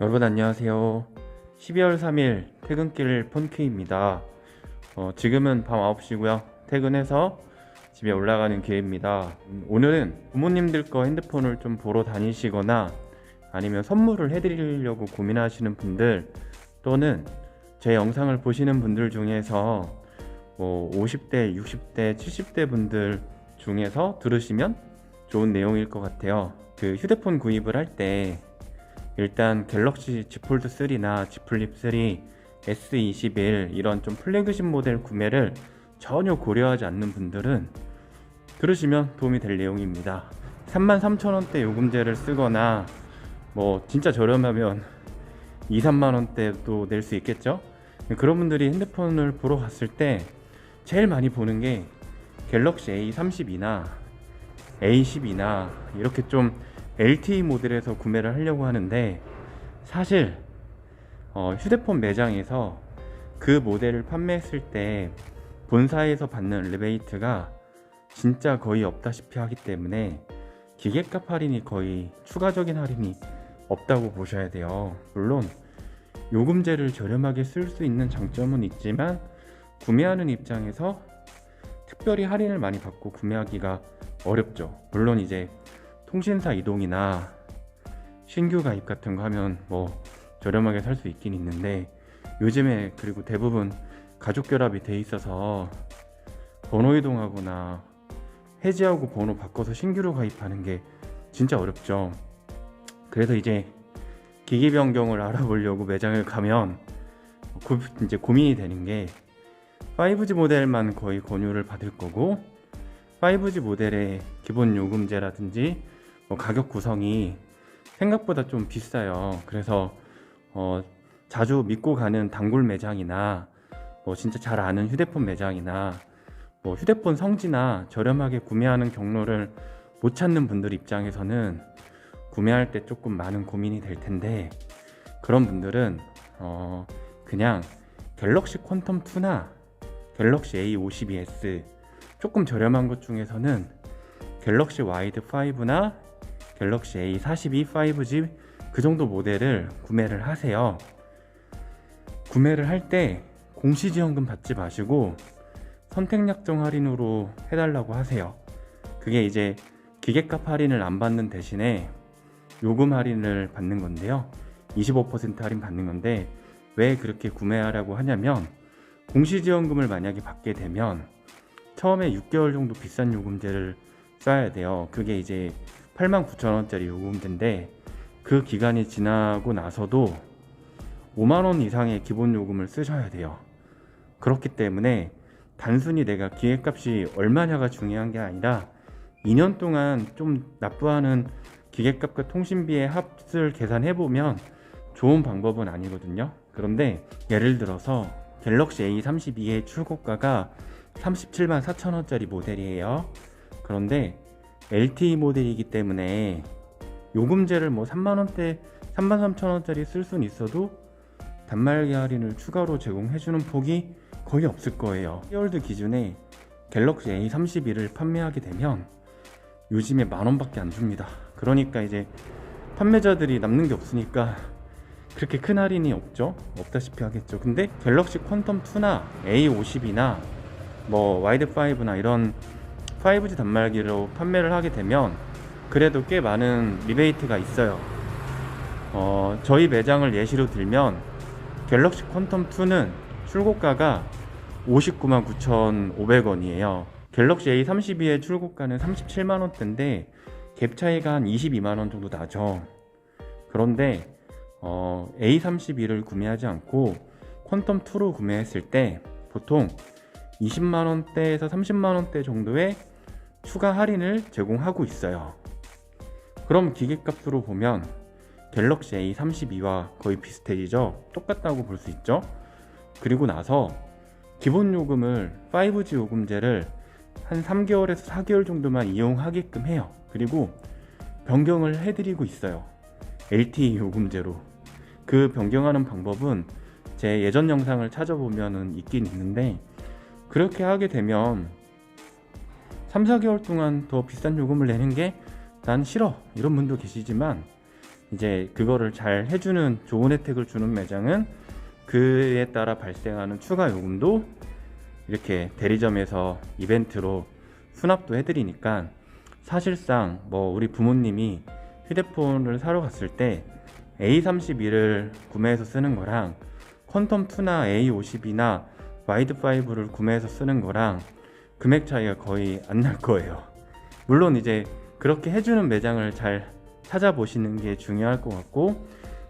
여러분 안녕하세요. 12월 3일 퇴근길 폰케입니다. 어, 지금은 밤 9시고요. 퇴근해서 집에 올라가는 길입니다. 음, 오늘은 부모님들 거 핸드폰을 좀 보러 다니시거나 아니면 선물을 해드리려고 고민하시는 분들 또는 제 영상을 보시는 분들 중에서 뭐 50대, 60대, 70대 분들 중에서 들으시면 좋은 내용일 것 같아요. 그 휴대폰 구입을 할때 일단 갤럭시 Z 폴드 3나 Z 플립 3, S21 이런 좀 플래그십 모델 구매를 전혀 고려하지 않는 분들은 들으시면 도움이 될 내용입니다. 33,000원대 요금제를 쓰거나 뭐 진짜 저렴하면 2, 3만 원대도 낼 수 있겠죠? 그런 분들이 핸드폰을 보러 갔을 때 제일 많이 보는 게 갤럭시 A32나 A12나 이렇게 좀 LTE 모델에서 구매를 하려고 하는데 사실 어, 휴대폰 매장에서 그 모델을 판매했을 때 본사에서 받는 리베이트가 진짜 거의 없다시피 하기 때문에 기계값 할인이 거의 추가적인 할인이 없다고 보셔야 돼요. 물론 요금제를 저렴하게 쓸 수 있는 장점은 있지만 구매하는 입장에서 특별히 할인을 많이 받고 구매하기가 어렵죠. 물론 이제 통신사 이동이나 신규 가입 같은 거 하면 뭐 저렴하게 살 수 있긴 있는데 요즘에 그리고 대부분 가족 결합이 돼 있어서 번호 이동하거나 해지하고 번호 바꿔서 신규로 가입하는 게 진짜 어렵죠. 그래서 이제 기기 변경을 알아보려고 매장을 가면 고, 이제 고민이 되는 게 5G 모델만 거의 권유를 받을 거고 5G 모델의 기본 요금제라든지 뭐 가격 구성이 생각보다 좀 비싸요. 그래서 어, 자주 믿고 가는 단골 매장이나 뭐 진짜 잘 아는 휴대폰 매장이나 뭐 휴대폰 성지나 저렴하게 구매하는 경로를 못 찾는 분들 입장에서는 구매할 때 조금 많은 고민이 될 텐데 그런 분들은 어, 그냥 갤럭시 퀀텀 2나 갤럭시 A52s 조금 저렴한 것 중에서는 갤럭시 와이드 5나 갤럭시 A42 5G 그 정도 모델을 구매를 하세요. 구매를 할 때 공시지원금 받지 마시고 선택약정 할인으로 해달라고 하세요. 그게 이제 기계값 할인을 안 받는 대신에 요금 할인을 받는 건데요. 25% 할인 받는 건데 왜 그렇게 구매하라고 하냐면 공시지원금을 만약에 받게 되면 처음에 6개월 정도 비싼 요금제를 써야 돼요. 그게 이제 89,000원짜리 요금제인데 그 기간이 지나고 나서도 5만원 이상의 기본 요금을 쓰셔야 돼요. 그렇기 때문에 단순히 내가 기계값이 얼마냐가 중요한 게 아니라 2년 동안 좀 납부하는 기계값과 통신비의 합을 계산해 보면 좋은 방법은 아니거든요. 그런데 예를 들어서 갤럭시 A32의 출고가가 37만 4천원짜리 모델이에요. 그런데 LTE 모델이기 때문에 요금제를 뭐 3만원대, 3만 3천원짜리 쓸 수는 있어도 단말기 할인을 추가로 제공해주는 폭이 거의 없을 거예요. 10월드 기준에 갤럭시 A32를 판매하게 되면 요즘에 만원밖에 안 줍니다. 그러니까 이제 판매자들이 남는 게 없으니까 그렇게 큰 할인이 없죠. 없다시피 하겠죠. 근데 갤럭시 퀀텀 2나 A50이나 뭐 와이드 5나 이런 5G 단말기로 판매를 하게 되면 그래도 꽤 많은 리베이트가 있어요. 어, 저희 매장을 예시로 들면 갤럭시 퀀텀 2는 출고가가 59만 9,500원이에요. 갤럭시 A32의 출고가는 37만 원대인데 갭 차이가 한 22만 원 정도 나죠. 그런데 어, A32를 구매하지 않고 퀀텀 2로 구매했을 때 보통 20만 원대에서 30만 원대 정도의 추가 할인을 제공하고 있어요. 그럼 기계값으로 보면 갤럭시 A32와 거의 비슷해지죠. 똑같다고 볼 수 있죠. 그리고 나서 기본 요금을 5G 요금제를 한 3개월에서 4개월 정도만 이용하게끔 해요. 그리고 변경을 해드리고 있어요. LTE 요금제로. 그 변경하는 방법은 제 예전 영상을 찾아보면 있긴 있는데 그렇게 하게 되면 3, 4개월 동안 더 비싼 요금을 내는 게 난 싫어. 이런 분도 계시지만 이제 그거를 잘 해주는 좋은 혜택을 주는 매장은 그에 따라 발생하는 추가 요금도 이렇게 대리점에서 이벤트로 수납도 해드리니까 사실상 뭐 우리 부모님이 휴대폰을 사러 갔을 때 A31을 구매해서 쓰는 거랑 퀀텀2나 A50이나 와이드5를 구매해서 쓰는 거랑 금액 차이가 거의 안 날 거예요. 물론 이제 그렇게 해주는 매장을 잘 찾아보시는 게 중요할 것 같고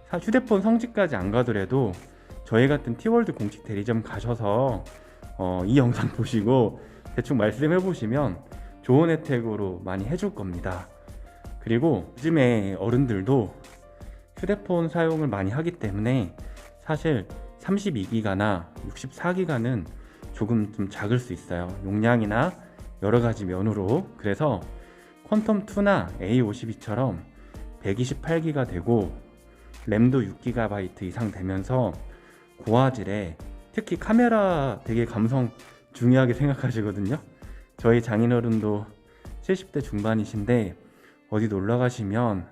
사- 휴대폰 성지까지 안 가더라도 저희 같은 티월드 공식 대리점 가셔서 어, 이 영상 보시고 대충 말씀해 보시면 좋은 혜택으로 많이 해줄 겁니다. 그리고 요즘에 어른들도 휴대폰 사용을 많이 하기 때문에 사실 32기가나 64기가는 조금 좀 작을 수 있어요. 용량이나 여러 가지 면으로. 그래서 퀀텀2나 A52처럼 128기가 되고 램도 6GB 이상 되면서 고화질에 특히 카메라 되게 감성 중요하게 생각하시거든요. 저희 장인어른도 70대 중반이신데 어디 놀러 가시면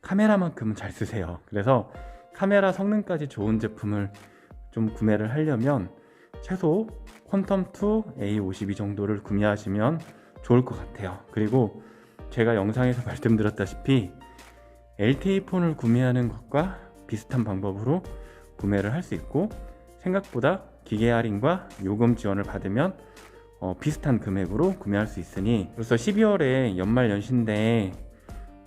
카메라만큼은 잘 쓰세요. 그래서 카메라 성능까지 좋은 제품을 좀 구매를 하려면 최소 퀀텀2 A52 정도를 구매하시면 좋을 것 같아요. 그리고 제가 영상에서 말씀드렸다시피 LTE 폰을 구매하는 것과 비슷한 방법으로 구매를 할 수 있고 생각보다 기계 할인과 요금 지원을 받으면 어, 비슷한 금액으로 구매할 수 있으니 벌써 12월에 연말 연시인데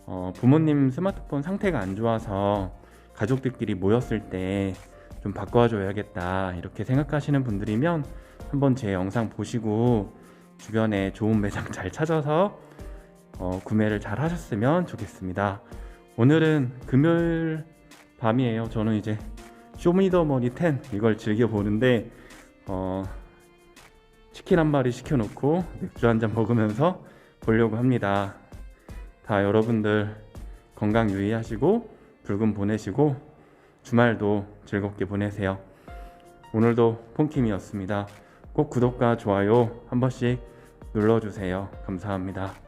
어, 부모님 스마트폰 상태가 안 좋아서 가족들끼리 모였을 때 좀 바꿔줘야겠다 이렇게 생각하시는 분들이면 한번 제 영상 보시고 주변에 좋은 매장 잘 찾아서 어, 구매를 잘 하셨으면 좋겠습니다. 오늘은 금요일 밤이에요. 저는 이제 쇼미더머니 10 이걸 즐겨 보는데 어, 치킨 한 마리 시켜놓고 맥주 한 잔 먹으면서 보려고 합니다. 다 여러분들 건강 유의하시고 붉은 보내시고 주말도 즐겁게 보내세요. 오늘도 폰킴이었습니다. 꼭 구독과 좋아요 한 번씩 눌러주세요. 감사합니다.